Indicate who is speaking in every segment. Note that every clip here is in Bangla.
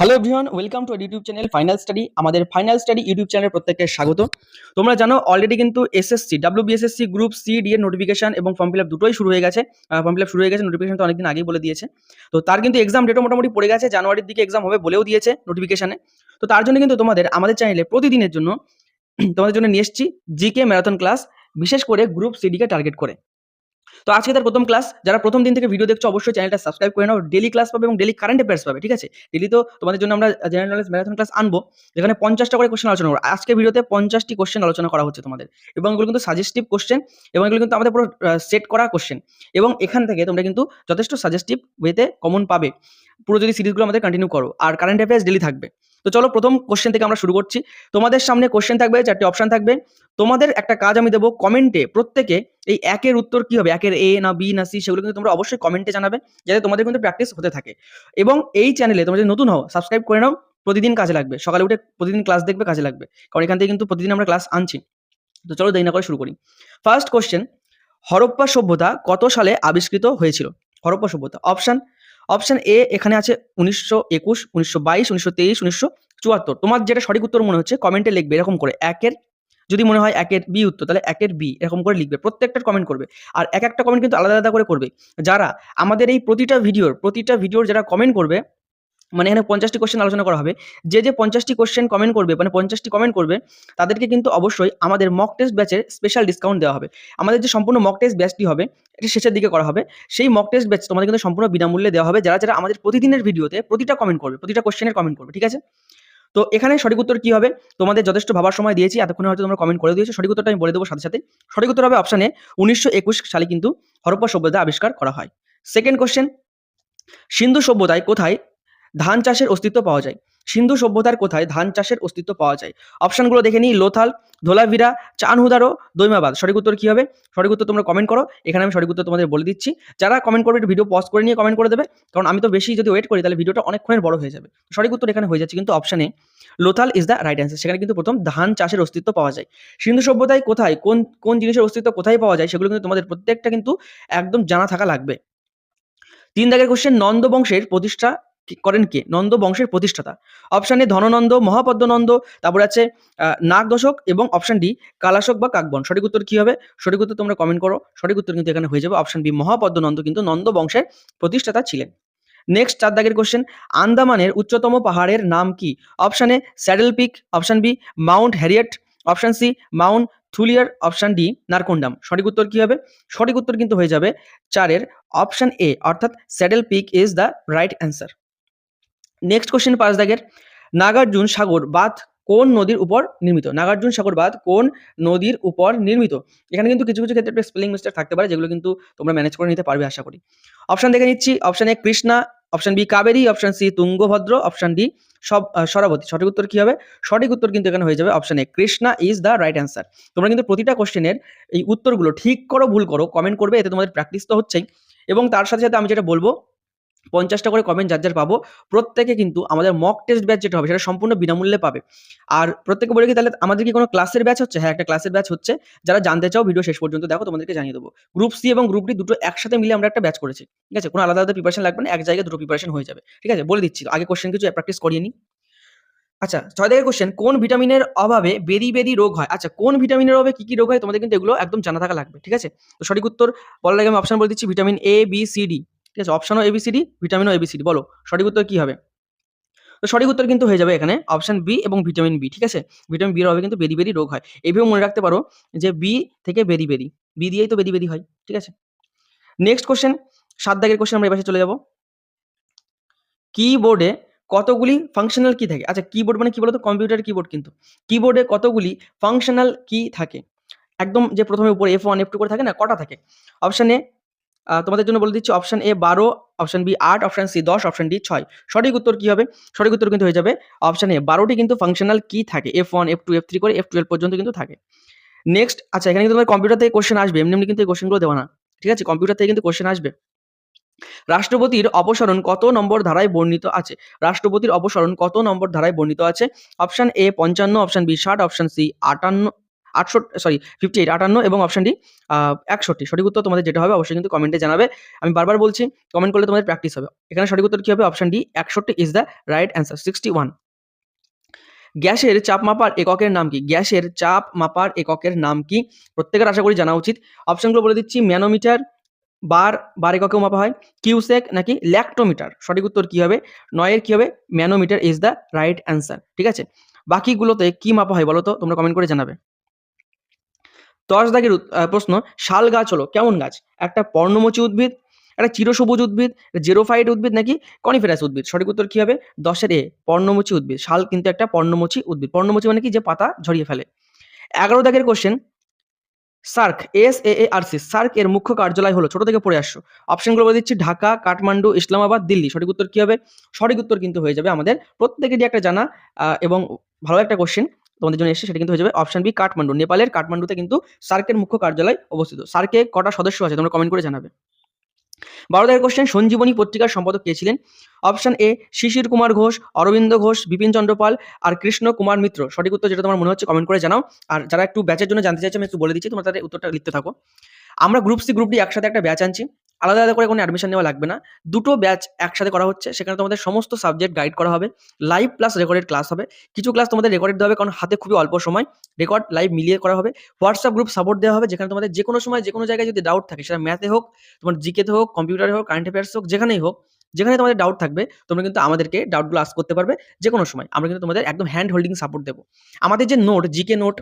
Speaker 1: Hello everyone welcome to YouTube channel final study আমাদের ফাইনাল স্টাডি ইউটিউব চ্যানেলের প্রত্যেককে স্বাগত। তোমরা জানো অলরেডি কিন্তু SSC W BSSC group C D এর নোটিফিকেশন এবং ফর্ম ফিল আপ দুটোই শুরু হয়ে গেছে। ফর্ম ফিল আপ শুরু হয়ে গেছে নোটিফিকেশন তো অনেকদিন আগেই বলে দিয়েছে। তো তার কিন্তু এক্সাম ডেটও মোটামুটি পড়ে গেছে, জানুয়ারির দিকে এক্সাম হবে বলেও দিয়েছে নোটিফিকেশনে তো তার জন্য কিন্তু তোমাদের, আমাদের চ্যানেলে প্রতিদিনের জন্য, তোমাদের জন্য নিয়ে এসেছি জিকে ম্যারাথন ক্লাস বিশেষ করে গ্রুপ সিডিকে টার্গেট করে। তো আজকে তার প্রথম ক্লাস যারা প্রথম দিন থেকে ভিডিও দেখছ, অবশ্যই চ্যানেলটা সাবস্ক্রাইব করে নাও ডেলি ক্লাস পাবে এবং ডেলি কারেন্ট অ্যাফেয়ার্স পাবে, ঠিক আছে? ডেলি তো তোমাদের জন্য আমরা জেনারেল নলেজ ম্যারাথন ক্লাস আনব, যেখানে পঞ্চাশটা করে কোশ্চেন আলোচনা করব। আজকে ভিডিওতে পঞ্চাশটি কোশ্চেন আলোচনা করা হচ্ছে তোমাদের। এবং এগুলো কিন্তু সাজেস্টিভ কোশ্চেন এবং এগুলো কিন্তু আমাদের পুরো সেট করা কোশ্চেন এবং এখান থেকে তোমরা কিন্তু যথেষ্ট সাজেস্টিভ ওয়েতে কমন পাবে। পুরো যদি সিরিজগুলো আমাদের কন্টিনিউ করো, আর কারেন্ট অ্যাফেয়ার্স ডেলি থাকবে। তো চলো প্রথম কোশ্চেন থেকে আমরা শুরু করছি। তোমাদের সামনে কোশ্চেন থাকবে, চারটি অপশন থাকবে। তোমাদের একটা কাজ আমি দেবো কমেন্টে প্রত্যেকে এই একের উত্তর কি হবে? একের এ না বি না সি সেগুলো কিন্তু তোমরা অবশ্যই কমেন্টে জানাবে, যাতে তোমাদের কিন্তু প্র্যাকটিস হতে থাকে। এবং এই চ্যানেলে তোমরা যদি নতুন হও সাবস্ক্রাইব করে নাও, প্রতিদিন কাজে লাগবে। সকালে উঠে প্রতিদিন ক্লাস দেখবে, কাজে লাগবে। কারণ এখান থেকে কিন্তু প্রতিদিন আমরা ক্লাস আনছি। তো চলো দেরি না করে শুরু করি। ফার্স্ট কোশ্চেন হরপ্পা সভ্যতা কত সালে আবিষ্কৃত হয়েছিল? হরপ্পা সভ্যতা। অপশন অপশন এ এখানে আছে উনিশশো একুশ, উনিশশো বাইশ, উনিশশো তেইশ, উনিশশো চুয়াত্তর। তোমার যেটা সঠিক উত্তর মনে হচ্ছে কমেন্টে লিখবে এরকম করে, একের, যদি মনে হয় একের বি উত্তর, তাহলে একের বি এরকম করে লিখবে প্রত্যেকটা কমেন্ট করবে। আর এক একটা কমেন্ট কিন্তু আলাদা আলাদা করে করবে। যারা আমাদের এই প্রতিটা ভিডিওর প্রতিটা ভিডিওর যারা কমেন্ট করবে মানে এখানে পঞ্চাশটি কোশ্চেন আলোচনা করা হবে। যে যে পঞ্চাশটি কোশ্চেন কমেন্ট করবে মানে পঞ্চাশটি কমেন্ট করবে, তাদেরকে কিন্তু অবশ্যই আমাদের মক টেস্ট ব্যাচের স্পেশাল ডিসকাউন্ট দেওয়া হবে। আমাদের যে সম্পূর্ণ মক টেস্ট ব্যাচটি হবে, এটি শেষের দিকে করা হবে। সেই মক টেস্ট ব্যাচ তোমাদের কিন্তু সম্পূর্ণ বিনামূল্যে দেওয়া হবে। যারা যারা আমাদের প্রতিদিনের ভিডিওতে প্রতিটা কমেন্ট করবে, প্রতিটা কোশ্চেনের কমেন্ট করবে, ঠিক আছে? তো এখানে সঠিক উত্তর কী হবে? তোমাদের যথেষ্ট ভাবার সময় দিয়েছি, এতক্ষণে হয়তো তোমরা কমেন্ট করে দিয়েছ। সঠিক উত্তরটা আমি বলে দেবো সাথে সাথে। সঠিক উত্তর হবে অপশানে উনিশশো একুশ সালে কিন্তু হরপ্পা সভ্যতা আবিষ্কার করা হয়। সেকেন্ড কোশ্চেন সিন্ধু সভ্যতায় কোথায় ধান চাষের অস্তিত্ব পাওয়া যায়। সিন্ধু সভ্যতার কোথায় ধান চাষের অস্তিত্ব পাওয়া যায়? অপশনগুলো দেখে নিই। লোথাল ধোলাভিরা চানহুদারো, দৈমাবাদ। সঠিক উত্তর কি হবে? সঠিক উত্তর তোমরা কমেন্ট করো। এখানে আমি সঠিক উত্তর তোমাদের বলে দিচ্ছি। যারা কমেন্ট করবে ভিডিও পজ করে নিয়ে কমেন্ট করে দেবে। কারণ আমি তো বেশি যদি ওয়েট করি, তাহলে ভিডিওটা অনেকক্ষণের বড় হয়ে যাবে। সঠিক উত্তর এখানে হয়ে যাচ্ছে। কিন্তু অপশানে Lothal is the right answer সেখানে কিন্তু প্রথম ধান চাষের অস্তিত্ব পাওয়া যায়। সিন্ধু সভ্যতায় কোথায়, কোন কোন জিনিসের অস্তিত্ব কোথায় পাওয়া যায়, সেগুলো কিন্তু তোমাদের প্রত্যেকটা কিন্তু একদম জানা থাকা লাগবে। তিন দাগের কোশ্চেন নন্দ বংশের প্রতিষ্ঠা করেন কে? নন্দ বংশের প্রতিষ্ঠাতা। অপশন ধননন্দ মহাপদ্মনন্দ তারপর আছে আহ, নাগ দশক এবং অপশন ডি কালাশক বা কাকবন। সঠিক উত্তর কি হবে? সঠিক উত্তর তোমরা কমেন্ট করো। সঠিক উত্তর কিন্তু এখানে হয়ে যাবে। অপশন বি মহাপদ্মনন্দ কিন্তু নন্দ বংশের প্রতিষ্ঠাতা ছিলেন। নেক্সট চার দাগের কোশ্চেন আন্দামানের উচ্চতম পাহাড়ের নাম কি? Option Saddle Peak option B Mount Harriet option C Mount Thuillier option D Narcondam. সঠিক উত্তর কি হবে? সঠিক উত্তর কিন্তু হয়ে যাবে চারের অপশন এ অর্থাৎ Saddle Peak is the right answer next question পাঁচ দাগের নাগার্জুন সাগর বাঁধ কোন নদীর উপর নির্মিত? নাগার্জুন সাগর বাঁধ কোন নদীর উপর নির্মিত? এখানে কিন্তু কিছু কিছু ক্ষেত্রে স্পেলিং মিস্টেক থাকতে পারে, যেগুলো কিন্তু তোমরা ম্যানেজ করে নিতে পারবে, আশা করি। অপশন দেখে নিচ্ছি option A Krishna option B Kaveri option C Tungabhadra option D Sharavati. সঠিক উত্তর কি হবে? সঠিক উত্তর কিন্তু এখানে হয়ে যাবে option A Krishna is the right answer তোমরা কিন্তু প্রতিটা কোশ্চেনের এই উত্তরগুলো ঠিক করো, ভুল করো কমেন্ট করবে, এতে তোমাদের প্র্যাকটিস তো হচ্ছেই। এবং তার সাথে সাথে আমি যেটা বলব পঞ্চাশটা করে কমেন্ট যার যার পাবো, প্রত্যেকে কিন্তু আমাদের মক টেস্ট ব্যাচ যেটা হবে সেটা সম্পূর্ণ বিনামূল্যে পাবে। আর প্রত্যেকে বলে কি, তাহলে আমাদের কি কোনো ক্লাসের ব্যাচ হচ্ছে? হ্যাঁ একটা ক্লাসের ব্যাচ হচ্ছে। যারা জানতে চাও ভিডিও শেষ পর্যন্ত দেখো, তোমাদেরকে জানিয়ে দেবো। গ্রুপ সি এবং গ্রুপ ডি দুটো একসাথে মিলে আমরা একটা ব্যাচ করেছি। ঠিক আছে? কোনো আলাদা আলাদা প্রিপারেশন লাগবে না, এক জায়গায় দুটো প্রিপারেশন হয়ে যাবে। ঠিক আছে? বলে দিচ্ছি, আগে কোশ্চেন কিছু প্র্যাকটিস করিয়ে নিই। আচ্ছা ছয় দাগের কোশ্চেন কোন ভিটামিনের অভাবে বেরি বেরি রোগ হয়? আচ্ছা কোন ভিটামিনের অভাবে কি কি রোগ হয়? তোমাদের কিন্তু এগুলো একদম জানা থাকা লাগবে। ঠিক আছে? তো সঠিক উত্তর বলার আগে আমি অপশন বলে দিচ্ছি vitamin A B C D ঠিক আছে? অপশনও এবিসিডি ভিটামিনও এবিসিডি বলো, সঠিক উত্তর কী হবে? তো সঠিক উত্তর কিন্তু হয়ে যাবে এখানে অপশান বি এবং ভিটামিন বি ঠিক আছে? ভিটামিন বির অভাবে কিন্তু বেরি বেরি রোগ হয়। এইভাবে মনে রাখতে পারো যে বি থেকে বেরি বেরি বি দিয়েই তো বেরি বেরি হয়, ঠিক আছে? নেক্সট কোশ্চেন সাত দাগের কোশ্চেন আমরা এবার চলে যাব। কিবোর্ডে কতগুলি ফাংশনাল কি থাকে? আচ্ছা কিবোর্ড মানে কি বলতো? কম্পিউটার কিবোর্ড কিন্তু। কিবোর্ডে কতগুলি ফাংশনাল কি থাকে? একদম যে প্রথমে উপরে এফ ওয়ান এফ টু করে থাকে না, কটা থাকে? অপশন তোমাদের জন্য বলে দিচ্ছি অপশন এ বারো অপশন বি আট অপশন সি দশ অপশন ডি ছয়। সঠিক উত্তর কি হবে? সঠিক উত্তর কিন্তু হয়ে যাবে অপশান এ বারোটি কিন্তু ফাংশনাল কি থাকে? F one F two F three করে এফ টুয়েলভ পর্যন্ত কিন্তু থাকে। নেক্সট আচ্ছা এখানে কিন্তু তোমার কম্পিউটার থেকে কোশ্চেন আসবে। এমনি এমনি কিন্তু এই কোশ্চেনগুলো দেওয়া না। ঠিক আছে? কম্পিউটার থেকে কিন্তু কোশ্চেন আসবে। রাষ্ট্রপতির অপসারণ কত নম্বর ধারায় বর্ণিত আছে? রাষ্ট্রপতির অপসারণ কত নম্বর ধারায় বর্ণিত আছে? অপশন এ পঞ্চান্ন অপশন বি ষাট অপশন সি আটান্ন আটশো সরি ফিফটি এইট আটান্ন এবং অপশন ডি একষট্টি। সঠিক উত্তর তোমাদের যেটা হবে অবশ্যই কিন্তু কমেন্টে জানাবে। আমি বারবার বলছি কমেন্ট করলে তোমাদের প্র্যাকটিস হবে। এখানে সঠিক উত্তর কী হবে? অপশন ডি একষট্টি is the right answer sixty one গ্যাসের চাপ মাপার এককের নাম কি? গ্যাসের চাপ মাপার এককের নাম কি? প্রত্যেকের আশা করি জানা উচিত। অপশনগুলো বলে দিচ্ছি, ম্যানোমিটার বার বার এককেও মাপা হয়। কিউসেক নাকি ল্যাক্টোমিটার? সঠিক উত্তর কি হবে? নয়ের কি হবে? Manometer is the right answer ঠিক আছে? বাকিগুলোতে কি মাপা হয় বলো তো? তোমরা কমেন্ট করে জানাবে। দশ দাগের প্রশ্ন, শাল গাছ হলো কেমন গাছ? একটা পর্ণমোচী উদ্ভিদ, একটা চিরসবুজ উদ্ভিদ জেরোফাইট উদ্ভিদ নাকি কনিফেরাস উদ্ভিদ? সঠিক উত্তর কি হবে? দশের এ, পর্ণমোচী উদ্ভিদ। শাল কিন্তু একটা পর্ণমোচী উদ্ভিদ। পর্ণমোচী মানে কি? যে পাতা ঝরিয়ে ফেলে। এগারো দাগের question SAARC, S A A R C, SAARC এর মুখ্য কার্যালয় হলো, ছোট থেকে পড়ে আসছো। অপশনগুলো বলে দিচ্ছি, ঢাকা, কাঠমান্ডু, ইসলামাবাদ, দিল্লি। সঠিক উত্তর কি হবে? সঠিক উত্তর কিন্তু হয়ে যাবে আমাদের প্রত্যেকেরই একটা জানা এবং ভালো একটা কোশ্চেন তোমাদের জন্য এসে সেটা কিন্তু হয়ে যাবে অপশন বি কাঠমান্ডু নেপালের কাঠমান্ডুতে কিন্তু সার্কের মুখ্য কার্যালয় অবস্থিত। সার্কে কটা সদস্য আছে, তোমরা কমেন্ট করে জানাবে। বারো দাগের কোশ্চেন সঞ্জীবনী পত্রিকার সম্পাদক কে ছিলেন? অপশন এ শিশির কুমার ঘোষ, অরবিন্দ ঘোষ, বিপিন চন্দ্র পাল আর কৃষ্ণ কুমার মিত্র। সঠিক উত্তর যেটা তোমার মনে হচ্ছে কমেন্ট করে জানাও। আর যারা একটু ব্যাচের জন্য জানতে চাইছে, আমি একটু বলে দিচ্ছি, তোমরা তাদের উত্তরটা লিখতে থাকো। আমরা গ্রুপ সি গ্রুপ ডি একসাথে একটা ব্যাচ আনছি। আলাদা আলাদা করে কোনো অ্যাডমিশন নেওয়া লাগবে না। দুটো ব্যাচ একসাথে করা হচ্ছে, সেখানে তোমাদের সমস্ত সাবজেক্ট গাইড করা হবে। লাইভ প্লাস রেকর্ডেড ক্লাস হবে। কিছু ক্লাস তোমাদের রেকর্ডেড দেওয়া হবে, কারণ হাতে খুবই অল্প সময়। রেকর্ড লাইভ মিলিয়ে করা হবে। হোয়াটসঅ্যাপ গ্রুপ সাপোর্ট দেওয়া হবে, যেখানে তোমাদের যে কোনো সময় যে কোনো জায়গায় যদি ডাউট থাকে, সেটা ম্যাথে হোক, তোমার জিকেতে হোক কম্পিউটারে হোক কারেন্ট অ্যাফেয়ার্স হোক, যেখানেই হোক, যেখানে তোমাদের ডাউট থাকবে, তোমরা কিন্তু আমাদেরকে ডাউটগুলো আস করতে পারবে যে কোনো সময়। আমরা কিন্তু তোমাদের একদম হ্যান্ড হোল্ডিং সাপোর্ট দেবো। আমাদের যে নোট জিকে নোট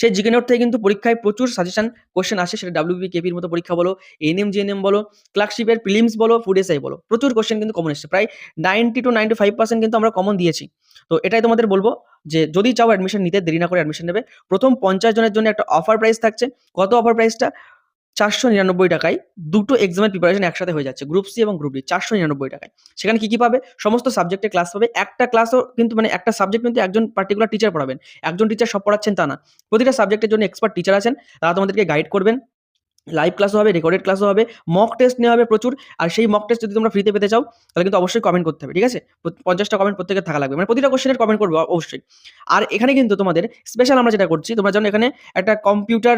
Speaker 1: সেই জিকে নোট থেকে কিন্তু পরীক্ষায় প্রচুর সাজেশন কোশ্চেন আসে, সেটা ডাব্লিউবি কেপির মতো পরীক্ষা বলো এনএম জিএনএম বলো ক্লার্কশিপের প্রিলিমস বলো ফুড এসআই বলো, প্রচুর কোশ্চেন কিন্তু কমন এসেছে। প্রায় ninety two ninety five percent কিন্তু আমরা কমন দিয়েছি। তো এটাই তোমাদের বলব যে যদি চাও অ্যাডমিশন নিতে, দেরি না করে অ্যাডমিশন নেবে। প্রথম পঞ্চাশ জনের জন্য একটা অফার প্রাইস থাকছে। কত অফার প্রাইসটা চারশো নিরানব্বই টাকায় দুটো এক্সামের প্রিপারেশন একসাথে হয়ে যাচ্ছে গ্রুপ সি এবং গ্রুপ ডি চারশো নিরানব্বই টাকায়। সেখানে কী কি পাবে? সমস্ত সাবজেক্টে ক্লাস পাবে। একটা ক্লাসও কিন্তু মানে একটা সাবজেক্ট কিন্তু একজন পার্টিকুলার টিচার পড়াবেন। একজন টিচার সব পড়াচ্ছেন তা না। প্রতিটা সাবজেক্টের জন্য এক্সপার্ট টিচার আছেন। তারা তোমাদেরকে গাইড করবেন। লাইভ ক্লাসও হবে রেকর্ডেড ক্লাসও হবে মক টেস্ট নেওয়া হবে প্রচুর, আর সেই মক টেস্ট যদি তোমরা ফ্রিতে পেতে চাও, তাহলে কিন্তু অবশ্যই কমেন্ট করতে হবে, ঠিক আছে? পঞ্চাশটা কমেন্ট প্রত্যেকের থাকা লাগবে মানে প্রতিটা কোশ্চেনের কমেন্ট করবে অবশ্যই। আর এখানে কিন্তু তোমাদের স্পেশাল আমরা যেটা করছি, তোমরা জানো এখানে একটা কম্পিউটার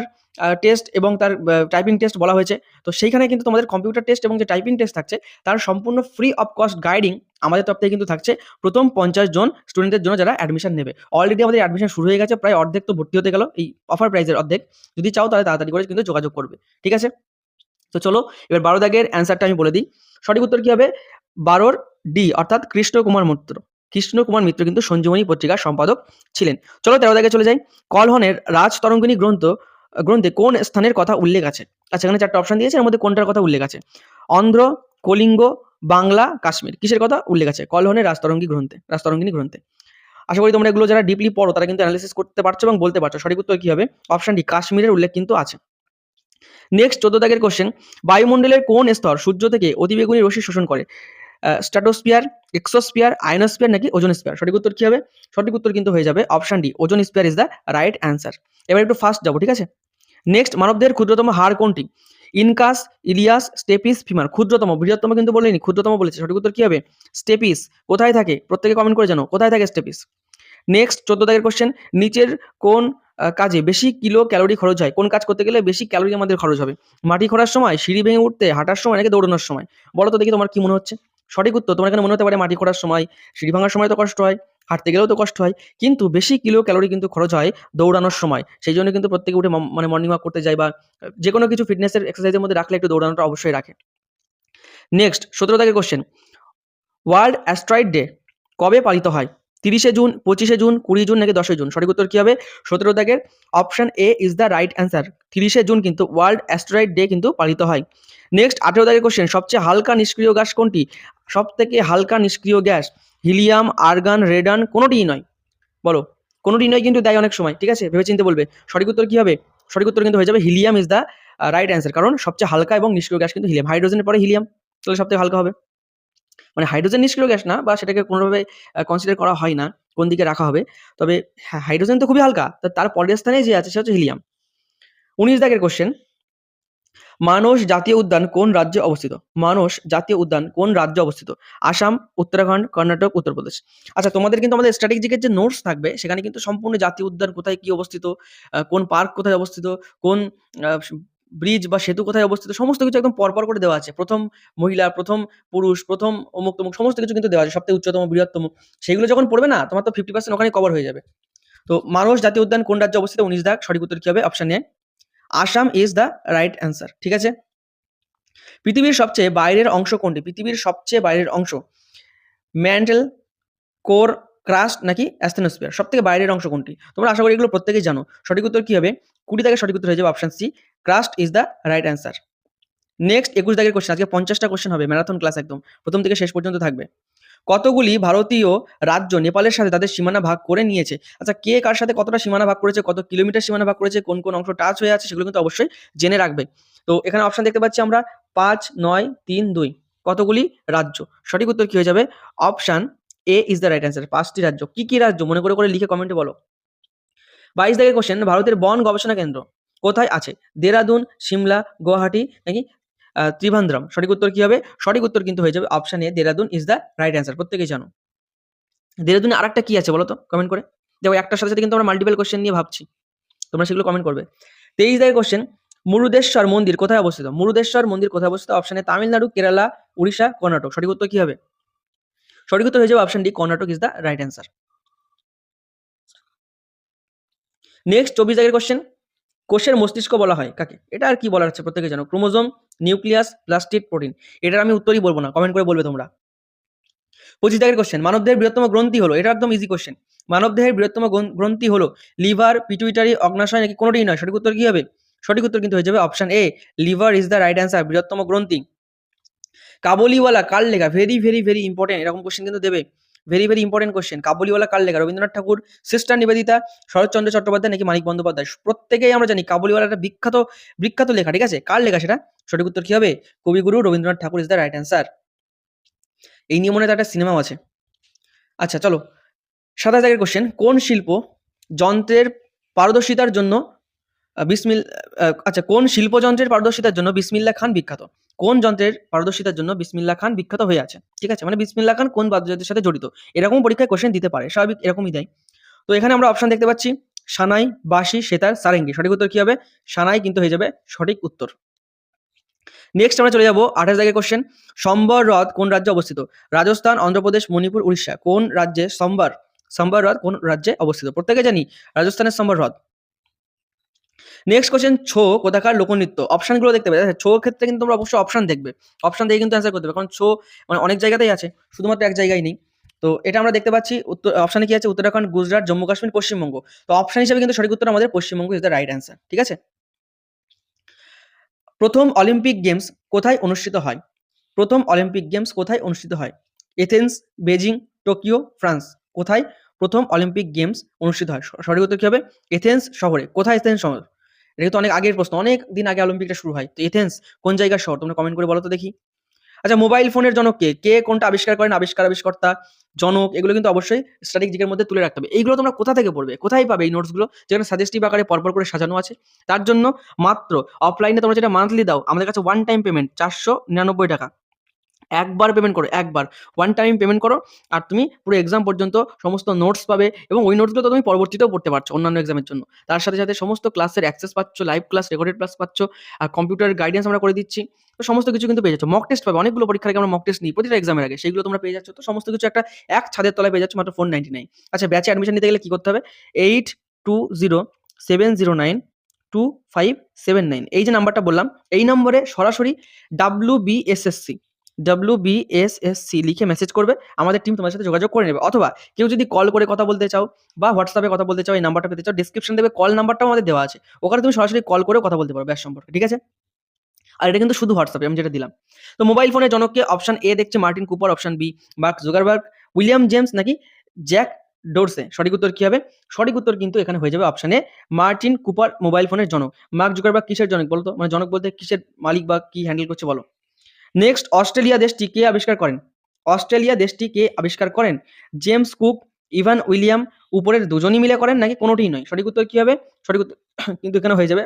Speaker 1: টেস্ট এবং তার টাইপিং টেস্ট বলা হয়েছে, তো সেইখানে কিন্তু তোমাদের কম্পিউটার টেস্ট এবং যে টাইপিং টেস্ট থাকছে, তার সম্পূর্ণ ফ্রি অফ কস্ট গাইডিং আমাদের তরফ থেকে কিন্তু থাকছে প্রথম পঞ্চাশ জন স্টুডেন্টদের জন্য যারা অ্যাডমিশন নেবে। অলরেডি আমাদের অ্যাডমিশন শুরু হয়ে গেছে, প্রায় অর্ধেক তো ভর্তি হতে গেল। এই অফার প্রাইজের অর্ধেক। যদি চাও তাহলে তাড়াতাড়ি করে কিন্তু যোগাযোগ করবে। ঠিক আছে? তো চলো, এবার বারো দাগের অ্যান্সারটা আমি বলে দিই। সঠিক উত্তর কি হবে? বারোর ডি অর্থাৎ কৃষ্ণ কুমার মিত্র। কৃষ্ণ কুমার মিত্র কিন্তু সঞ্জীবনী পত্রিকার সম্পাদক ছিলেন। চলো তেরো দাগে চলে যাই। কলহনের রাজ তরঙ্গিনী গ্রন্থ, গ্রন্থে কোন স্থানের কথা উল্লেখ আছে? আচ্ছা এখানে চারটা অপশন দিয়েছে, এর মধ্যে কোনটার কথা উল্লেখ আছে? অন্ধ্র, কলিঙ্গ বাংলা, কাশ্মীর। কিসের কথা? উল্লেখ আছে। কলহনের রাজতরঙ্গী গ্রন্থে, রাজতরঙ্গিনী গ্রন্থে। আশা করি তোমরা এগুলো যারা ডিপলি পড়ো, তারা কিন্তু অ্যানালিসিস করতে পারছ এবং বলতে পারছ। সঠিক উত্তর কি হবে? অপশন ডি কাশ্মীরের উল্লেখ কিন্তু আছে। নেক্সট চোদ্দ দাগের কোশ্চেন বায়ুমণ্ডলের কোন স্তর সূর্য থেকে অতিবেগুনি রশ্মি শোষণ করে? স্ট্যাটোস্পিয়ার এক্সোস্পিয়ার আয়নোস্পিয়ার নাকি ওজন স্পিয়ার সঠিক উত্তর কি হবে? সঠিক উত্তর কিন্তু হয়ে যাবে option D ozone sphere is the right answer এবার একটু ফার্স্ট যাব, ঠিক আছে? নেক্সট মানবদের ক্ষুদ্রতম হার কোনটি? ইনকাস, ইলিয়াস, স্টেপিস, ফিমার। ক্ষুদ্রতম, বৃহত্তম কিন্তু বলেনি, ক্ষুদ্রতম বলেছে। সঠিক উত্তর কী হবে? স্টেপিস। কোথায় থাকে? প্রত্যেকে কমেন্ট করে জানো। কোথায় থাকে স্টেপিস? নেক্সট চোদ্দ দাগের কোশ্চেন নিচের কোন কাজে বেশি কিলো ক্যালোরি খরচ হয়? কোন কাজ করতে গেলে বেশি ক্যালোরি আমাদের খরচ হবে? মাটি খোঁড়ার সময়, সিঁড়ি ভেঙে উঠতে, হাঁটার সময় নাকি দৌড়ানোর সময়? বলো তো দেখি তোমার কি মনে হচ্ছে। সঠিক উত্তর, তোমার এখানে মনে হতে পারে মাটি খোঁড়ার সময়, সিঁড়ি ভাঙার সময় তো কষ্ট হয়, হাঁটতে গেলেও তো কষ্ট হয়, কিন্তু বেশি কিলো ক্যালোরি কিন্তু খরচ হয় দৌড়ানোর সময়। সেই জন্য কিন্তু প্রত্যেকে উঠে মানে মর্নিং ওয়াক করতে যায় বা, যে কোনো কিছু ফিটনেসের এক্সারসাইজের মধ্যে রাখলে একটু দৌড়ানোটা অবশ্যই রাখে। নেক্সট সতেরো তারিখের কোশ্চেন ওয়ার্ল্ড অ্যাস্ট্রয়েড ডে কবে পালিত হয়? তিরিশে জুন, পঁচিশে জুন কুড়ি জুন নাকি দশই জুন? সঠিক উত্তর কী হবে? সতেরো দাগের option A is the right answer তিরিশে জুন কিন্তু ওয়ার্ল্ড অ্যাস্ট্রয়েড ডে কিন্তু পালিত হয়। নেক্সট আঠেরো দাগের কোশ্চেন সবচেয়ে হালকা নিষ্ক্রিয় গ্যাস কোনটি? সব থেকে হালকা নিষ্ক্রিয় গ্যাস হিলিয়াম আর্গান রেডান কোনোটিই নয়। বলো কোনোটি নয় কিন্তু দেয় অনেক সময়, ঠিক আছে? ভেবে চিন্তে বলবে। সঠিক উত্তর কি হবে? সঠিক উত্তর কিন্তু হয়ে যাবে helium is the right answer কারণ সবচেয়ে হালকা এবং নিষ্ক্রিয় গ্যাস কিন্তু হিলিয়াম হাইড্রোজেনের পরে হিলিয়াম তাহলে সব থেকে হালকা হবে। মানে হাইড্রোজেন নিষ্ক্রিয় গ্যাস না, বা সেটাকে কোনোভাবে কনসিডার করা হয় না, কোন দিকে রাখা হবে। তবে হ্যাঁ হাইড্রোজেন তো খুবই হালকা তার পরের স্থানে যে আছে সে হচ্ছে হিলিয়াম উনিশ দাগের কোশ্চেন মানস জাতীয় উদ্যান কোন রাজ্যে অবস্থিত? মানস জাতীয় উদ্যান কোন রাজ্যে অবস্থিত? আসাম, উত্তরাখণ্ড, কর্ণাটক, উত্তরপ্রদেশ। আচ্ছা তোমাদের কিন্তু আমাদের স্ট্র্যাটেজিকের যে নোটস থাকবে, সেখানে কিন্তু সম্পূর্ণ জাতীয় উদ্যান কোথায় কি অবস্থিত? কোন পার্ক কোথায় অবস্থিত? কোন ব্রিজ বা সেতু কোথায় অবস্থিত, সমস্ত কিছু একদম পরপর করে দেওয়া আছে। প্রথম মহিলা, প্রথম পুরুষ, প্রথম অমুক তমুক, সমস্ত কিছু কিন্তু দেওয়া আছে। সবথেকে উচ্চতম, বৃহত্তম, সেগুলো যখন পড়বে না, তোমার তো ফিফটি পার্সেন্ট ওখানে কভার হয়ে যাবে। তো মানস জাতীয় উদ্যান কোন রাজ্যে অবস্থিত? উনিশ দাগ, সঠিক উত্তর কি হবে? Option A Assam is the right answer ঠিক আছে? পৃথিবীর সবচেয়ে বাইরের অংশ কোনটি? পৃথিবীর সবচেয়ে বাইরের অংশ ম্যান্টেল কোর, ক্রাস্ট নাকি অ্যাস্থেনোস্ফিয়ার? সব থেকে বাইরের অংশ কোনটি? তোমরা আশা করি এগুলো প্রত্যেকেই জানো। সঠিক উত্তর কি হবে? কুড়ি দাগের সঠিক উত্তর হয়ে যাবে option C crust is the right answer next একুশ দাগের কোশ্চেন আজকে পঞ্চাশটা কোশ্চেন হবে ম্যারাথন ক্লাস একদম। প্রথম থেকে শেষ পর্যন্ত থাকবে। কতগুলি ভারতীয় রাজ্য নেপালের সাথে তাদের সীমানা ভাগ করে নিয়েছে? আচ্ছা কে কার সাথে কতটা সীমানা ভাগ করেছে, কত কিলোমিটার সীমানা ভাগ করেছে, কোন কোন অংশ টাচ হয়ে আছে, সেগুলো কিন্তু অবশ্যই জেনে রাখবে। তো এখানে অপশন দেখতে পাচ্ছি আমরা, পাঁচ, নয়, তিন, দুই। কতগুলি রাজ্য? সঠিক উত্তর কি হয়ে যাবে? Option A is the right answer পাঁচটি রাজ্য। কি কি রাজ্য? মনে করে করে লিখে কমেন্টে বলো। বাইশ দাগের কোশ্চেন ভারতের বন গবেষণা কেন্দ্র। কোথায় আছে? দেরাদুন, সিমলা, গুয়াহাটি নাকি? ত্রিভান্দ্রম সঠিক উত্তর কি হবে? সঠিক উত্তর কিন্তু হয়ে যাবে option A Dehradun is the right answer প্রত্যেকেই জানো। দেরাদুনে আরেকটা কি আছে বলো তো কমেন্ট করে। দেখো, একটার সাথে সাথে কিন্তু আমরা মাল্টিপল কোশ্চেন নিয়ে ভাবছি। তোমরা সেগুলো কমেন্ট করবে। তেইশ দাগের কোশ্চেন মুরুদেশ্বর মন্দির কোথায় অবস্থিত? মুরুদেশ্বর মন্দির কোথায় অবস্থিত? অপশনে তামিলনাড়ু, কেরালা, উড়িষ্যা, কর্ণাটক। সঠিক উত্তর কি হবে? সঠিক উত্তর হয়ে যাবে option D Karnataka is the right answer next চব্বিশ দাগের কোশ্চেন কোষের মস্তিষ্ক বলা হয়, কাকে? এটা আর কি বলার আছে প্রত্যেকে জানো? Chromosome, nucleus plastic protein. এটার আমি উত্তরই বলব না কমেন্ট করে বলবে তোমরা। পঁচিশ দাগের কোশ্চেন মানবদেহের বৃহত্তম গ্রন্থি হলো, এটা একদম ইজি কোশ্চেন মানবদেহের বৃহত্তম গ্রন্থি হলো, লিভার পিটুইটারি অগ্নাশয় নাকি কোনোটাই নয়? সঠিক উত্তর কি হবে? সঠিক উত্তর কিন্তু হয়ে যাবে option A liver is the right answer বৃহত্তম গ্রন্থি। কাবুলিওয়ালা কার লেখা ভেরি ভেরি ভেরি ইম্পর্টেন্ট এরকম কোশ্চেন কিন্তু দেবে। Very very important question Kabuliwala কার লেখা রবীন্দ্রনাথ ঠাকুর সিস্টার নিবেদিতা শরৎচন্দ্র চট্টোপাধ্যায় নাকি মানিক বন্দ্যোপাধ্যায় প্রত্যেকেই আমরা জানি কাবুলিওয়ালা একটা বিখ্যাত বিখ্যাত লেখা, ঠিক আছে? কার লেখা সেটা? সঠিক উত্তর কি হবে? Kabiguru Rabindranath Thakur is the right answer এই নিয়ে মনে একটা সিনেমাও আছে। আচ্ছা চলো। সাতাশ দাগের কোশ্চেন কোন শিল্প যন্ত্রের পারদর্শিতার জন্য বিসমিল আচ্ছা কোন শিল্পযন্ত্রের পারদর্শিতার জন্য বিসমিল্লা খান বিখ্যাত? কোন যন্ত্রের পারদর্শিতার জন্য বিসমিল্লা খান বিখ্যাত হয়ে আছে? ঠিক আছে মানে বিসমিল্লা খান কোন বাদ্যযন্ত্রের সাথে জড়িত? এরকম পরীক্ষায় কোশ্চেন দিতে পারে, স্বাভাবিক এরকমই দেয়। তো এখানে আমরা অপশন দেখতে পাচ্ছি, সানাই বাসি সেতার, সারেঙ্গি। সঠিক উত্তর কি হবে? সানাই কিন্তু হয়ে যাবে সঠিক উত্তর। নেক্সট আমরা চলে যাব আঠাশ দাগের কোশ্চেন সম্বর হ্রদ কোন রাজ্যে অবস্থিত? রাজস্থান, অন্ধ্রপ্রদেশ, মণিপুর, উড়িষ্যা। কোন রাজ্যে সম্বর সম্বর হ্রদ কোন রাজ্যে অবস্থিত? প্রত্যেকে জানি, রাজস্থানের সম্বর হ্রদ। নেক্সট কোশ্চেন ছো কোথাকার লোকনৃত্য। অপশনগুলো দেখতে পাবে। ছো ক্ষেত্রে কিন্তু তোমরা অবশ্যই অপশন দেখবে। অপশন দিয়ে কিন্তু অ্যান্সার করতে হবে কারণ ছো মানে অনেক জায়গাতেই আছে, শুধুমাত্র এক জায়গায় নেই। তো এটা আমরা দেখতে পাচ্ছি, উত্তর অপশানে কি আছে? উত্তরাখণ্ড, গুজরাট, জম্মু, কাশ্মীর, পশ্চিমবঙ্গ। তো অপশন হিসেবে কিন্তু সঠিক উত্তর আমাদের Paschimbanga is the right answer ঠিক আছে? প্রথম অলিম্পিক গেমস কোথায় অনুষ্ঠিত হয়? প্রথম অলিম্পিক গেমস কোথায় অনুষ্ঠিত হয়? এথেন্স বেজিং টোকিও ফ্রান্স কোথায় প্রথম অলিম্পিক গেমস অনুষ্ঠিত হয়? সঠিক উত্তর কি হবে? এথেন্স শহরে। কোথায় এথেন্স শহর? এটা কিন্তু অনেক আগের প্রশ্ন, অনেক দিন আগে অলিম্পিকটা শুরু হয়। তো এথেন্স কোন জায়গার শহর? তোমরা কমেন্ট করে বলো তো দেখি। আচ্ছা মোবাইল ফোনের জনক কে? কে কোনটা আবিষ্কার করেন? আবিষ্কার, আবিষ্কর্তা, জনক, এগুলো কিন্তু অবশ্যই স্ট্র্যাটেজিকের মধ্যে তুলে রাখতে হবে। এইগুলো তোমরা কোথা থেকে পড়বে? কোথায় পাবে এই নোটসগুলো যেখানে সাজেস্টিভ আকারে পরপর করে সাজানো আছে। তার জন্য মাত্র অফলাইনে তোমরা যেটা মান্থলি দাও, আমাদের কাছে ওয়ান টাইম পেমেন্ট চারশো নিরানব্বই টাকা। একবার পেমেন্ট করো, একবার। ওয়ান টাইম পেমেন্ট করো আর তুমি পুরো এক্সাম পর্যন্ত সমস্ত নোটস পাবে এবং ওই নোটসগুলো তো তুমি পরবর্তীতেও পড়তে পারছ অন্যান্য এক্সামের জন্য। তার সাথে সাথে সমস্ত ক্লাসের অ্যাক্সেস পাচ্ছ লাইভ ক্লাস রেকর্ডেড ক্লাস পাচ্ছ, আর কম্পিউটার গাইডেন্স আমরা করে দিচ্ছি। তো সমস্ত কিছু কিন্তু পেয়ে যাচ্ছ। মক টেস্ট পাবে, অনেকগুলো পরীক্ষার আগে আমরা মক টেস্ট নিই। প্রতিটা এক্সামের আগে সেগুলো তোমরা পেয়ে যাচ্ছ। তো সমস্ত কিছু একটা এক ছাদের তলায় পেয়ে যাচ্ছ, মাত্র ফোর নাইনটি নাইন আচ্ছা ব্যাচে অ্যাডমিশন নিতে গেলে কী করতে হবে? Eight two zero seven zero nine two five seven nine এই যে নাম্বারটা বললাম, এই নম্বরে সরাসরি ডাব্লিউ বিএসএসসি ডাব্লিউ বিএসএসসি লিখে মেসেজ করবে, আমাদের টিম তোমার সাথে যোগাযোগ করে নেবে। অথবা কেউ যদি কল করে কথা বলতে চাও বা হোয়াটসঅ্যাপে কথা বলতে চাও, এই নাম্বারটা পেতে চাও ডিসক্রিপশন দেবে কল নাম্বারটাও আমাদের দেওয়া আছে। ওখানে তুমি সরাসরি কল করেও কথা বলতে পারো ব্যাস সম্পর্কে, ঠিক আছে? আর এটা কিন্তু শুধু হোয়াটসঅ্যাপে আমি যেটা দিলাম। তো মোবাইল ফোনের জনককে অপশন এ দেখছে Martin Cooper option B Mark Zuckerberg William James নাকি জ্যাক ডোরসে সঠিক উত্তর কি হবে? সঠিক উত্তর কিন্তু এখানে হয়ে যাবে অপশনে মার্টিন কুপার মোবাইল ফোনের জনক। মার্ক জুগারবার্গ কিসের জনক বলো তো মানে জনক বলতে কিসের মালিক বা কি হ্যান্ডেল করছে বলো? নেক্সট অস্ট্রেলিয়া দেশটি কে আবিষ্কার করেন? অস্ট্রেলিয়া দেশটি কে আবিষ্কার করেন? জেমস কুক ইভান উইলিয়াম উপরের দুজনই মিলে করেন নাকি কোনোটিই নয়? সঠিক উত্তর কি হবে? সঠিক উত্তর কিন্তু এখানে হয়ে যাবে।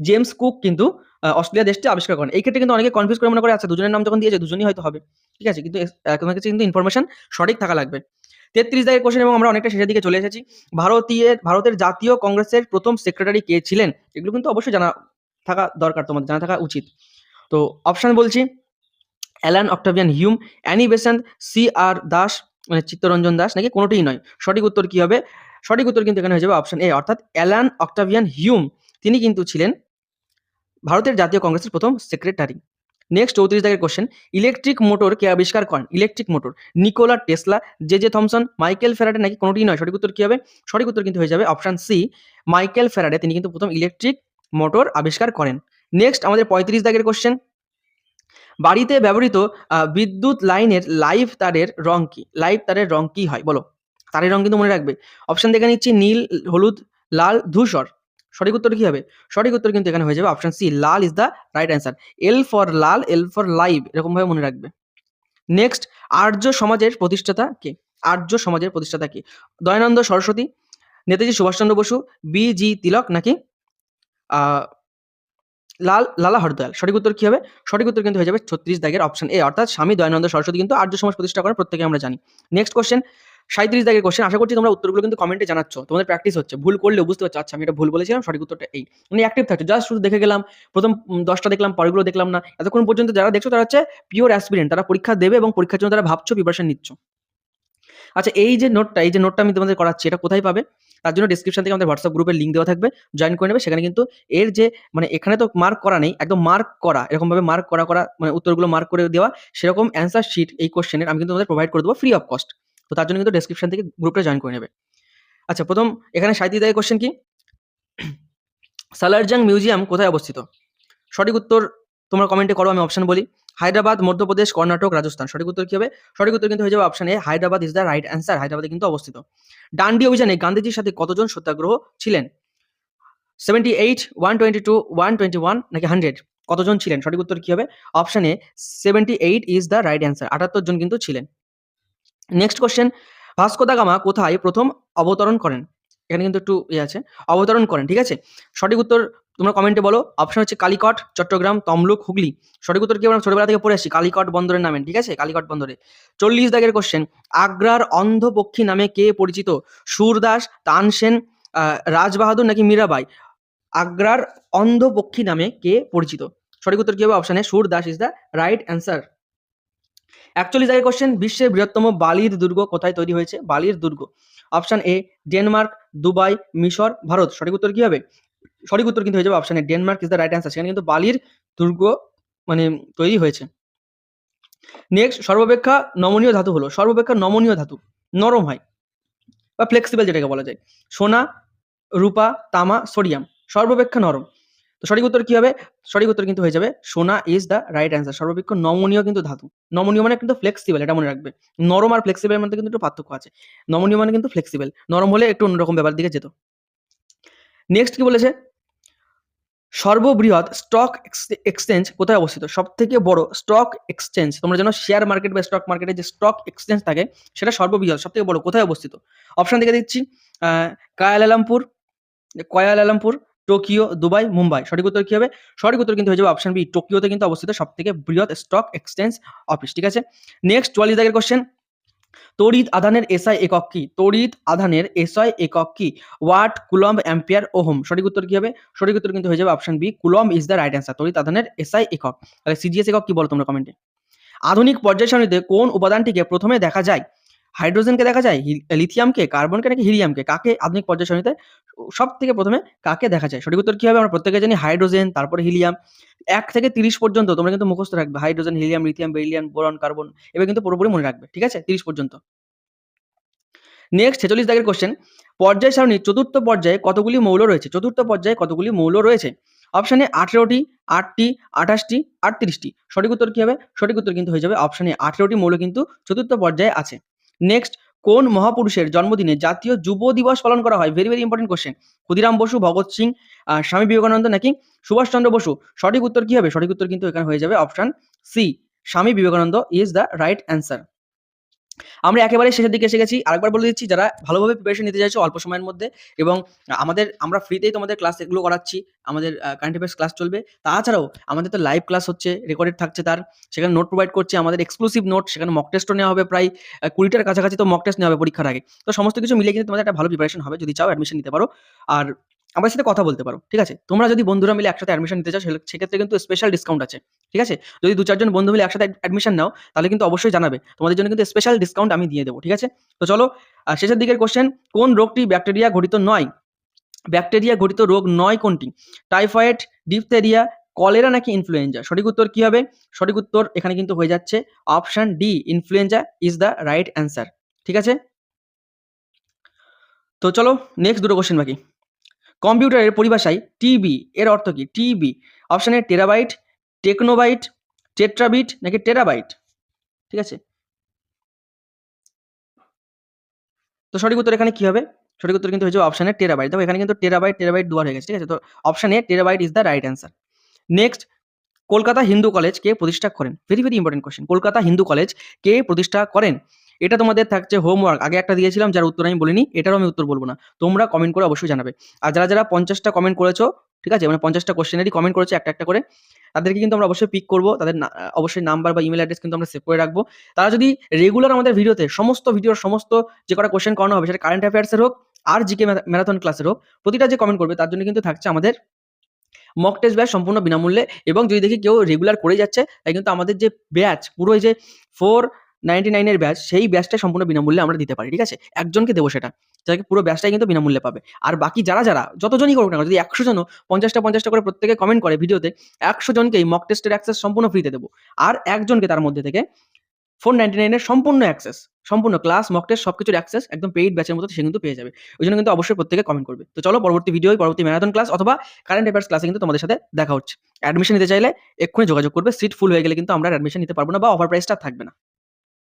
Speaker 1: জেমস কুক কিন্তু অস্ট্রেলিয়া দেশটি আবিষ্কার করেন। এই ক্ষেত্রে কিন্তু অনেকে কনফিউজ করে মনে করে আচ্ছা দুজনের নাম যখন দিয়েছে, দুজনই হয়তো হবে। ঠিক আছে? কিন্তু তোমার কাছে কিন্তু ইনফরমেশন সঠিক থাকা লাগবে। তেত্রিশ দাগের কোশ্চেন এবং আমরা অনেকটা শেষের দিকে চলে এসেছি। ভারতীয়, ভারতের জাতীয় কংগ্রেসের প্রথম সেক্রেটারি কে ছিলেন? এগুলো কিন্তু অবশ্যই জানা থাকা দরকার, তোমাদের জানা থাকা উচিত। তো অপশান বলছি। Allan Octavian Hume Annie Besant C R Das মানে চিত্তরঞ্জন দাস নাকি কোনোটিই নয়। সঠিক উত্তর কি হবে? সঠিক উত্তর কিন্তু এখানে হয়ে যাবে অপশান এ অর্থাৎ অ্যালান অক্টাভিয়ান হিউম তিনি কিন্তু ছিলেন ভারতের জাতীয় কংগ্রেসের প্রথম সেক্রেটারি নেক্সট চৌত্রিশ দাগের কোশ্চেন ইলেকট্রিক মোটর কে আবিষ্কার করেন? Electric motor Nikola Tesla J J Thomson Michael Faraday নাকি কোনোটিই নয়? সঠিক উত্তর কি হবে? সঠিক উত্তর কিন্তু হয়ে যাবে অপশান সি মাইকেল ফেরাডে তিনি কিন্তু প্রথম ইলেকট্রিক মোটর আবিষ্কার করেন। নেক্সট আমাদের পঁয়ত্রিশ দাগের কোশ্চেন বাড়িতে ব্যবহৃত বিদ্যুৎ লাইনের লাইভ তারের রং কি? লাইভ তারের রং কি হয়? বলো। তারের রং কিন্তু মনে রাখবে। অপশন দেখে নিচ্ছি, নীল, হলুদ, লাল, ধূসর। সঠিক উত্তর কি হবে? সঠিক উত্তর কিন্তু এখানে হয়ে যাবে option C lal is the right answer L for lal L for live এরকমভাবে মনে রাখবে। নেক্সট আর্য সমাজের প্রতিষ্ঠাতা কে? আর্য সমাজের প্রতিষ্ঠাতা কে? দয়ানন্দ সরস্বতী, নেতাজি সুভাষচন্দ্র বসু, বি জি তিলক নাকি? লাল, লালা হরদয়াল। সঠিক উত্তর কি হবে? সঠিক উত্তর কিন্তু হয়ে যাবে ছত্রিশ দাগের অপশন এ অর্থাৎ স্বামী দয়ানন্দ সরস্বতী কিন্তু আর্য সমাজ প্রতিষ্ঠা করেন প্রত্যেকে আমরা জানি। নেক্সট কোশ্চেন সাঁত্রিশ দাগের কোশ্চেন আশা করছি তোমরা উত্তরগুলো কিন্তু কমেন্টে জানাচ্ছ। তোমাদের প্র্যাকটিস হচ্ছে। ভুল করলেও বুঝতে পারছ। আচ্ছা আমি এটা ভুল বলেছিলাম, সঠিক উত্তরটা এই। মানে অ্যাক্টিভ থাকছো। জাস্ট শুধু দেখে গেলাম, প্রথম দশটা দেখলাম, পরেরগুলো দেখলাম না। এতক্ষণ পর্যন্ত যারা দেখছ তারা হচ্ছে পিওর অ্যাসপিরেন্ট তারা পরীক্ষা দেবে এবং পরীক্ষার জন্য তারা ভাবছ প্রিপারেশন নিচ্ছ। আচ্ছা এই যে নোটটা এই যে নোটটা আমি তোমাদের করাচ্ছি, এটা কোথায় পাবে? তার জন্য ডিসক্রিপশন থেকে আমাদের হোয়াটসঅ্যাপ গ্রুপের লিঙ্ক দেওয়া থাকবে জয়েন করে নেবে। সেখানে কিন্তু এর যে মানে এখানে তো মার্ক করা নেই, একদম মার্ক করা, এরকমভাবে মার্ক করা করা মানে উত্তরগুলো মার্ক করে দেওয়া, সেরকম অ্যান্সার শিট এই কোশ্চেনের আমি কিন্তু তোমাদের প্রোভাইড করে দেবো ফ্রি অফ কস্ট তো তার জন্য কিন্তু ডেসক্রিপশন থেকে গ্রুপটা জয়েন করে নেবে। আচ্ছা প্রথম, এখানে সাহিত্য দায়ের কোশ্চেন কি? সালারজাং মিউজিয়াম কোথায় অবস্থিত? সঠিক উত্তর তোমরা কমেন্টে করো, আমি অপশন বলি। হায়দ্রাবাদ, মধ্যপ্রদেশ, কর্ণাটক, রাজস্থান। সঠিক উত্তর কি হবে? সঠিক উত্তর কিন্তু হয়ে যাবে option A Hyderabad is the right answer হায়দ্রাবাদে কিন্তু অবস্থিত। ডান্ডি অভিযানে গান্ধীজির সাথে কতজন সত্যাগ্রহ ছিলেন? Seventy eight one twenty two one twenty one নাকি হান্ড্রেড কতজন ছিলেন? সঠিক উত্তর কি হবে? Option A seventy eight is the right answer আটাত্তর জন কিন্তু ছিলেন। Next question Vasco da Gama কোথায় প্রথম অবতরণ করেন? এখানে কিন্তু একটু ইয়ে আছে। অবতরণ করেন, ঠিক আছে? সঠিক উত্তর তোমরা কমেন্টে বলো। অপশন হচ্ছে কালিকট, চট্টগ্রাম, তমলুক, হুগলি। সঠিক উত্তর কি আমরা ছোটবেলা থেকে পড়ে আসি কালিকট বন্দরের নামে, ঠিক আছে? কালিকট বন্দরে। চল্লিশ দাগের কোশ্চেন আগ্রার অন্ধপক্ষী নামে কে পরিচিত? সুরদাস, তানসেন রাজবাহাদুর নাকি মীরাবাই? আগ্রার অন্ধপক্ষী নামে কে পরিচিত? সঠিক উত্তর কি হবে অপশানে Surdas is the right answer একচল্লিশ দাগের কোশ্চেন বিশ্বের বৃহত্তম বালির দুর্গ কোথায় তৈরি হয়েছে? বালির দুর্গ। অপশন এ ডেনমার্ক দুবাই মিশর ভারত। সঠিক উত্তর কি হবে? সঠিক উত্তর কিন্তু হয়ে যাবে option Denmark is the right answer সেখানে কিন্তু বালির দুর্গ মানে তৈরি হয়েছে। নেক্সট সর্বাপেক্ষা নমনীয় ধাতু হলো, সর্বাপেক্ষা নমনীয় ধাতু, নরম হয় বা ফ্লেক্সিবল যেটাকে বলা যায়। সোনা, রূপা, তামা সোডিয়াম সর্বাপেক্ষা নরম। তো সঠিক উত্তর কি হবে? সঠিক উত্তর কিন্তু হয়ে যাবে, সোনা ইজ দ্য রাইট অ্যান্সার সর্বাপেক্ষা নমনীয় কিন্তু ধাতু। নমনীয় মানে কিন্তু ফ্লেক্সিবল এটা মনে রাখবে। নরম আর ফ্লেক্সিবলের মধ্যে কিন্তু একটু পার্থক্য আছে। নমনীয় মানে কিন্তু ফ্লেক্সিবল নরম হলে একটু অন্যরকম ব্যাপার দিকে যেত। নেক্সট কি বলেছে? সর্ববৃহৎ স্টক এক্সচেঞ্জ কোথায় অবস্থিত? সব থেকে বড় স্টক এক্সচেঞ্জ তোমরা জানো শেয়ার মার্কেট বা স্টক মার্কেটে যে স্টক এক্সচেঞ্জ থাকে, সেটা সর্ববৃহৎ সব থেকে বড় কোথায় অবস্থিত? অপশন দেখে দিচ্ছি Kuala Lumpur, Kuala Lumpur, Tokyo, Dubai, Mumbai. সঠিক উত্তর কি হবে? সঠিক উত্তর কিন্তু হয়ে যাবে অপশন বি টোকিওতে কিন্তু অবস্থিত সব থেকে বৃহৎ স্টক এক্সচেঞ্জ অফিস ঠিক আছে? নেক্সট চুয়াল্লিশ দাগের কোশ্চেন তড়িৎ আধানের এসআই একক কি? তড়িৎ আধানের এসআই একক কি? ওয়াট কুলম্ব অ্যাম্পিয়ার ওহম সঠিক উত্তর কি হবে? সঠিক উত্তর কিন্তু হয়ে যাবে option B coulomb is the right answer তড়িৎ আধানের এসআই একক। তাহলে সিজিএস একক কি বলো তোমরা কমেন্টে আধুনিক পর্যায় সারণীতে কোন উপাদানটিকে প্রথমে দেখা যায়? হাইড্রোজেনকে দেখা যায় লিথিয়ামকে, কার্বনকে নাকি হিলিয়ামকে? কাকে আধুনিক পর্যায় সারণীতে সব থেকে প্রথমে কাকে দেখা যায়? সঠিক উত্তর কি হবে? আমরা প্রত্যেকে জানি হাইড্রোজেন, তারপরে হিলিয়াম। এক থেকে তিরিশ পর্যন্ত তোমরা কিন্তু মুখস্থ রাখবে। Hydrogen, helium, lithium, beryllium, boron, carbon, এবার কিন্তু পুরোপুরি মনে রাখবে। ঠিক আছে? তিরিশ পর্যন্ত। নেক্সট ছেচল্লিশ দাগের কোশ্চেন পর্যায় সারণীর চতুর্থ পর্যায়ে কতগুলি মৌল রয়েছে? চতুর্থ পর্যায়ে কতগুলি মৌল রয়েছে? অপশানে আঠেরোটি, আটটি, আঠাশটি, আটত্রিশটি। সঠিক উত্তর কি হবে? সঠিক উত্তর কিন্তু হয়ে যাবে অপশানে আঠেরোটি মৌল কিন্তু চতুর্থ পর্যায়ে আছে। নেক্সট কোন মহাপুরুষের জন্মদিনে জাতীয় যুব দিবস পালন করা হয়? Very very important question Khudiram Bose, Bhagat Singh Swami Vivekananda নাকি? সুভাষচন্দ্র বসু, সঠিক উত্তর কি হবে? সঠিক উত্তর কিন্তু এখানে হয়ে যাবে option C Swami Vivekananda is the right answer আমরা একেবারে শেষের দিকে এসে গেছি। আরেকবার বলে দিচ্ছি, যারা ভালোভাবে প্রিপারেশন নিতে চাইছো অল্প সময়ের মধ্যে এবং আমাদের, আমরা ফ্রিতেই তোমাদের ক্লাস এগুলো করাচ্ছি, আমাদের কারেন্ট অ্যাফেয়ার্স ক্লাস চলবে। তাছাড়াও আমাদের তো লাইভ ক্লাস হচ্ছে রেকর্ডেড থাকছে তার। সেখানে নোট প্রোভাইড করছে, আমাদের এক্সক্লুসিভ নোট সেখানে মক টেস্টও নেওয়া হবে প্রায় কুড়িটার কাছাকাছি তো মক টেস্ট নেওয়া হবে পরীক্ষার আগে। তো সমস্ত কিছু মিলিয়ে কিন্তু তোমাদের একটা ভালো প্রিপারেশন হবে, যদি চাও অ্যাডমিশন নিতে পারো। আর আমার সাথে কথা বলতে পারো, ঠিক আছে? তোমরা যদি বন্ধুরা মিলে একসাথে অ্যাডমিশন নিতে চাও সেক্ষেত্রে কিন্তু স্পেশাল ডিসকাউন্ট আছে, ঠিক আছে? যদি দু চারজন বন্ধু মিলে একসাথে অ্যাডমিশন নাও, তাহলে কিন্তু অবশ্যই জানাবে। তোমাদের জন্য কিন্তু স্পেশাল ডিসকাউন্ট আমি দিয়ে দেবো, ঠিক আছে? তো চলো শেষের দিকের কোশ্চেন কোন রোগটি ব্যাকটেরিয়া ঘটিত নয়? ব্যাকটেরিয়া ঘটিত রোগ নয় কোনটি? টাইফয়েড ডিপথেরিয়া কলেরা নাকি ইনফ্লুয়েঞ্জা সঠিক উত্তর কি হবে? সঠিক উত্তর এখানে কিন্তু হয়ে যাচ্ছে option D influenza is the right answer ঠিক আছে? তো চলো নেক্সট দুটো কোশ্চেন বাকি। কম্পিউটারের পরিভাষায় টিবি, এর অর্থ কি? টিবি, অপশানে টেরাবাইট, টেকনোবাইট, টেট্রাবিট নাকি টেরাবাইট? ঠিক আছে? তো সঠিক উত্তর এখানে কি হবে? সঠিক উত্তর কিন্তু হয়েছে অপশানে টেরাবাইট। দেখো এখানে কিন্তু টেরাবাইট টেরাবাইট দুয়ার হয়ে গেছে। ঠিক আছে? তো অপশানে terabyte is the right answer. Next, Kolkata Hindu college কে প্রতিষ্ঠা করেন। Very very important question. Kolkata Hindu college কে প্রতিষ্ঠা করেন। এটা তোমাদের থাকছে হোমওয়ার্ক আগে একটা দিয়েছিলাম, যার উত্তর আমি বলিনি, এটারও আমি উত্তর বলব না। তোমরা কমেন্ট করে অবশ্যই জানাবে। আর যারা যারা পঞ্চাশটা কমেন্ট করেছ, ঠিক আছে? মানে পঞ্চাশটা কোশ্চেনেরই কমেন্ট করেছ একটা একটা করে, তাদেরকে কিন্তু আমরা অবশ্যই পিক করব। তাদের অবশ্যই নাম্বার বা ইমেল অ্যাড্রেস কিন্তু আমরা সেভ করে রাখব। তারা যদি রেগুলার আমাদের ভিডিওতে সমস্ত ভিডিওর সমস্ত যে কটা কোশ্চেন করানো হবে, সেটা কারেন্ট অ্যাফেয়ার্সের হোক, আর জিকে ম্যারাথন ক্লাসের হোক, প্রতিটা যে কমেন্ট করবে, তার জন্য কিন্তু থাকছে আমাদের মক টেস্ট ব্যাচ সম্পূর্ণ বিনামূল্যে। এবং যদি দেখি কেউ রেগুলার করে যাচ্ছে, তাই কিন্তু আমাদের যে ব্যাচ পুরো যে ফোর নাইনটি নাইনের ব্যাচ সেই ব্যাচটা সম্পূর্ণ বিনামূল্যে আমরা দিতে পারি, ঠিক আছে? একজনকে দেবো সেটা, যাকে পুরো ব্যাচটাই কিন্তু বিনামূল্যে পাবে। আর বাকি যারা যারা, যতজনই করুক না যদি একশো জনও, পঞ্চাশটা পঞ্চাশটা করে প্রত্যেকে কমেন্ট করে ভিডিওতে, একশো জনকেই মক টেস্টের অ্যাক্সেস সম্পূর্ণ ফ্রিতে দেবো। আর একজনকে তার মধ্যে থেকে ফোর নাইনটি নাইনের সম্পূর্ণ অ্যাক্সেস সম্পূর্ণ ক্লাস মক টেস্ট সব কিছুর অ্যাক্সেস একদম পেইড ব্যাচের মতো সে কিন্তু পেয়ে যাবে। ওই জন্য কিন্তু অবশ্যই প্রত্যেকে কমেন্ট করবে। তো চলো, পরবর্তী ভিডিও পরবর্তী ম্যারাথন ক্লাস অথবা কারেন্ট অ্যাফেয়ার্স ক্লাসে কিন্তু তোমাদের সাথে দেখা হচ্ছে। অ্যাডমিশন নিতে চাইলে এক্ষুনি যোগাযোগ করবে সিট ফুল হয়ে গেলে কিন্তু আমরা অ্যাডমিশন নিতে পারব না বা অফার প্রাইসটা থাকবে না।